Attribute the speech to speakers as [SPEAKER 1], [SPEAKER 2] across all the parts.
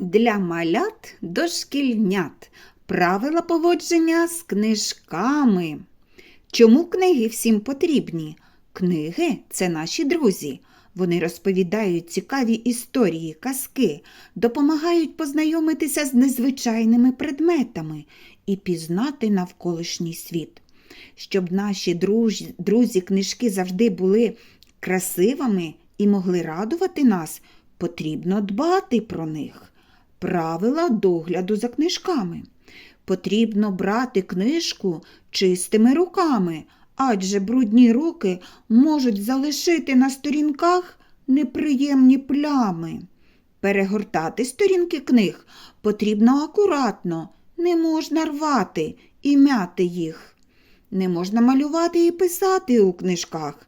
[SPEAKER 1] Для малят дошкільнят правила поводження з книжками. Чому книги всім потрібні? Книги це наші друзі. Вони розповідають цікаві історії, казки, допомагають познайомитися з незвичайними предметами і пізнати навколишній світ. Щоб наші друзі, друзі книжки завжди були красивими і могли радувати нас, потрібно дбати про них. Правила догляду за книжками. Потрібно брати книжку чистими руками, адже брудні руки можуть залишити на сторінках неприємні плями. Перегортати сторінки книг потрібно акуратно, не можна рвати і мяти їх. Не можна малювати і писати у книжках.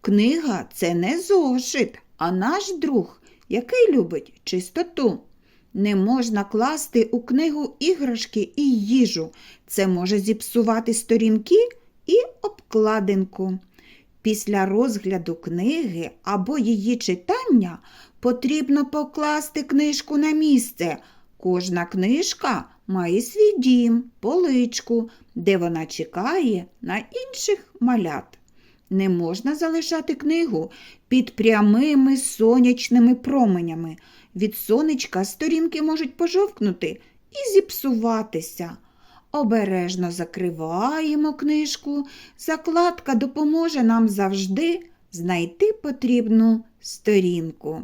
[SPEAKER 1] Книга це не зошит, а наш друг, який любить чистоту. Не можна класти у книгу іграшки і їжу. Це може зіпсувати сторінки і обкладинку. Після розгляду книги або її читання потрібно покласти книжку на місце. Кожна книжка має свій дім, поличку, де вона чекає на інших малят. Не можна залишати книгу під прямими сонячними променями. Від сонечка сторінки можуть пожовкнути і зіпсуватися. Обережно закриваємо книжку. Закладка допоможе нам завжди знайти потрібну сторінку.